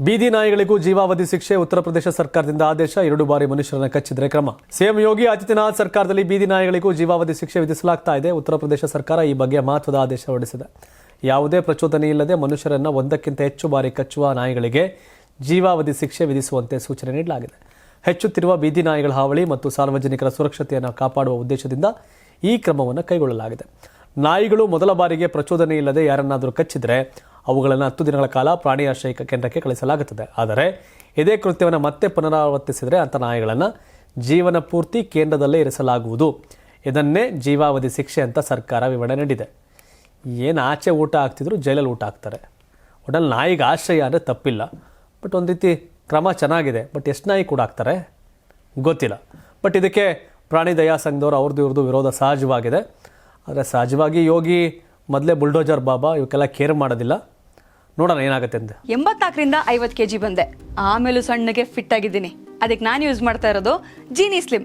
ಬೀದಿ ನಾಯಿಗಳಿಗೂ ಜೀವಾವಧಿ ಶಿಕ್ಷೆ ಉತ್ತರ ಪ್ರದೇಶ ಸರ್ಕಾರದಿಂದ ಆದೇಶ. ಎರಡು ಬಾರಿ ಮನುಷ್ಯರನ್ನು ಕಚ್ಚಿದ್ರೆ ಕ್ರಮ. ಸಿಎಂ ಯೋಗಿ ಆದಿತ್ಯನಾಥ್ ಸರ್ಕಾರದಲ್ಲಿ ಬೀದಿ ನಾಯಿಗಳಿಗೂ ಜೀವಾವಧಿ ಶಿಕ್ಷೆ ವಿಧಿಸಲಾಗ್ತಾ ಇದೆ. ಉತ್ತರ ಪ್ರದೇಶ ಸರ್ಕಾರ ಈ ಬಗ್ಗೆ ಮಹತ್ವದ ಆದೇಶ ಹೊರಡಿಸಿದೆ. ಯಾವುದೇ ಪ್ರಚೋದನೆ ಇಲ್ಲದೆ ಮನುಷ್ಯರನ್ನು ಒಂದಕ್ಕಿಂತ ಹೆಚ್ಚು ಬಾರಿ ಕಚ್ಚುವ ನಾಯಿಗಳಿಗೆ ಜೀವಾವಧಿ ಶಿಕ್ಷೆ ವಿಧಿಸುವಂತೆ ಸೂಚನೆ ನೀಡಲಾಗಿದೆ. ಹೆಚ್ಚುತ್ತಿರುವ ಬೀದಿ ನಾಯಿಗಳ ಹಾವಳಿ ಮತ್ತು ಸಾರ್ವಜನಿಕರ ಸುರಕ್ಷತೆಯನ್ನು ಕಾಪಾಡುವ ಉದ್ದೇಶದಿಂದ ಈ ಕ್ರಮವನ್ನು ಕೈಗೊಳ್ಳಲಾಗಿದೆ. ನಾಯಿಗಳು ಮೊದಲ ಬಾರಿಗೆ ಪ್ರಚೋದನೆ ಇಲ್ಲದೆ ಯಾರನ್ನಾದರೂ ಕಚ್ಚಿದರೆ ಅವುಗಳನ್ನು ಹತ್ತು ದಿನಗಳ ಕಾಲ ಪ್ರಾಣಿ ಆಶ್ರಯ ಕೇಂದ್ರಕ್ಕೆ ಕಳಿಸಲಾಗುತ್ತದೆ. ಆದರೆ ಇದೇ ಕೃತ್ಯವನ್ನು ಮತ್ತೆ ಪುನರಾವರ್ತಿಸಿದರೆ ಅಂಥ ನಾಯಿಗಳನ್ನು ಜೀವನ ಪೂರ್ತಿ ಕೇಂದ್ರದಲ್ಲೇ ಇರಿಸಲಾಗುವುದು. ಇದನ್ನೇ ಜೀವಾವಧಿ ಶಿಕ್ಷೆ ಅಂತ ಸರ್ಕಾರ ವಿವರಣೆ ನೀಡಿದೆ. ಏನು ಆಚೆ ಊಟ ಆಗ್ತಿದ್ರು ಜೈಲಲ್ಲಿ ಊಟ ಹಾಕ್ತಾರೆ. ಒಟ್ಟಲ್ಲಿ ನಾಯಿಗೆ ಆಶ್ರಯ ಅಂದರೆ ತಪ್ಪಿಲ್ಲ. ಬಟ್ ಒಂದು ರೀತಿ ಕ್ರಮ ಚೆನ್ನಾಗಿದೆ. ಬಟ್ ಎಷ್ಟು ನಾಯಿ ಕೂಡ ಹಾಕ್ತಾರೆ? ಗೊತ್ತಿಲ್ಲ. ಬಟ್ ಇದಕ್ಕೆ ಪ್ರಾಣಿ ದಯಾ ಸಂಘದವರು ಅವ್ರದ್ದು ಇವ್ರದ್ದು ವಿರೋಧ ಸಹಜವಾಗಿದೆ. ಆದರೆ ಸಹಜವಾಗಿ ಯೋಗಿ, ಮೊದಲೇ ಬುಲ್ಡೋಜರ್ ಬಾಬಾ ಇವಕ್ಕೆಲ್ಲ ಕೇರ್ ಮಾಡೋದಿಲ್ಲ. ನೋಡೋಣ ಏನಾಗುತ್ತೆ ಅಂತ. ಎಂಬತ್ನಾಲ್ಕರಿಂದ ಐವತ್ತು ಕೆ ಜಿ ಬಂದೆ. ಆಮೇಲೂ ಸಣ್ಣಗೆ ಫಿಟ್ ಆಗಿದ್ದೀನಿ. ಅದಕ್ಕೆ ನಾನು ಯೂಸ್ ಮಾಡ್ತಾ ಇರೋದು ಜೀನಿ ಸ್ಲಿಮ್